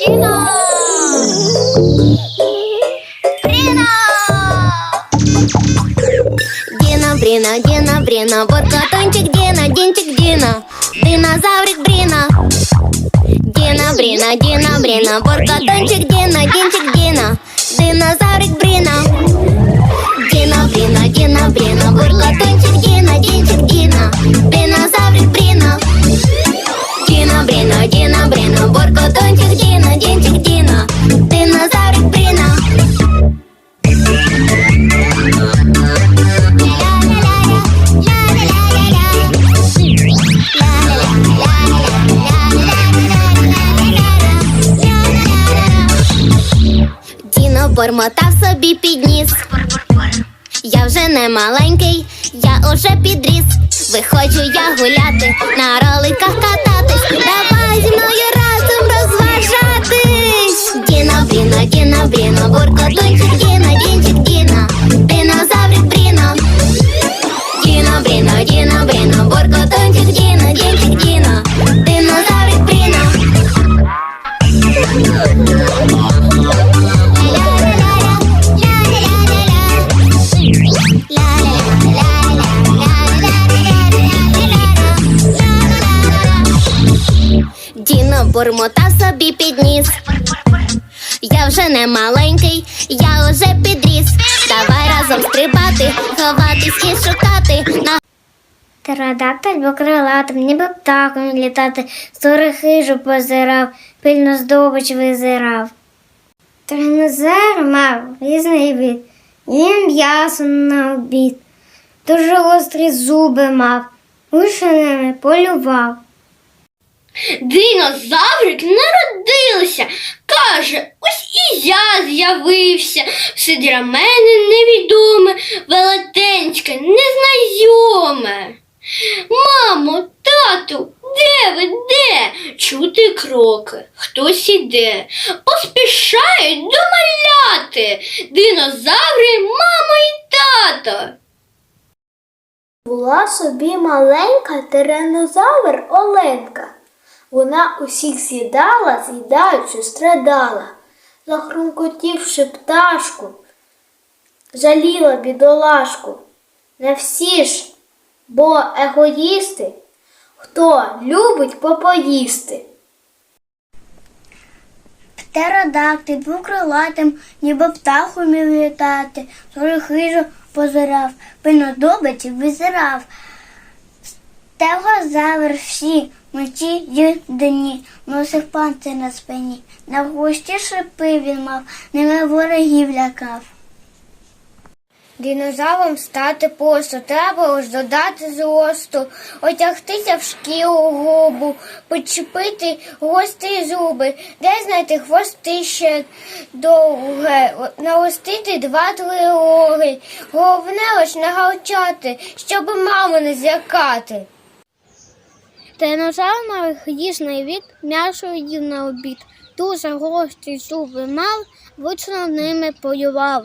Діно! Бріно! Діно, Бріно, Діно, Бріно, буркотончик Діно, Дінчик Діно, динозаврик Бріно. Діно, Бріно, Діно, Бріно, буркотончик Діно, Дінчик Діно, динозаврик Бріно. Діно, Бріно, Діно, Бріно, буркотончик Бормотав собі підніс. Я вже не маленький, я уже підріс. Виходжу я гуляти, на роликах кататись. Давай зі мною разом розважатись. Діно, Бріно, Діно, Бріно, Дінчик, Діно, Діно бурмотав собі підніс. Я вже не маленький, я уже підріс. Давай разом стрибати, ховатись і шукати. На Птеродактиль був крилатим, ніби птахом літати, стори хижу позирав, пильно здобич визирав. Тринозавр мав різний від, їм м'ясо на обід, дуже гострі зуби мав, гушеними полював. Динозаврик народився. Каже, ось і я з'явився. Все для мене невідоме, велетенське, незнайоме. Мамо, тату, де ви де? Чути кроки, хтось іде. Поспішають до. Динозаври, мамо і тато. Була собі маленька тиранозавр Оленка. Вона усіх з'їдала, з'їдаючи, страдала, захрумкотівши пташку, жаліла бідолашку. Не всі ж, бо егоїсти, хто любить попоїсти. Птеродактиль був крилатим, ніби птах умів літати, стори хижу позирав, пильно добиті визирав. Стегозавр всі вночі й дні, носив панцир на спині. На хвості шипи він мав, ними ворогів лякав. Динозавром стати посту, треба ж додати зросту, одягтися в шкіру губу, почепити гострі зуби, де знайти хвости ще довге, наростити два-три роги. Головне ось не галчати, щоб маму не злякати. Динозавр їжний від, м'ясо їв на обід. Дуже гострі зуби мав, вично ними полював.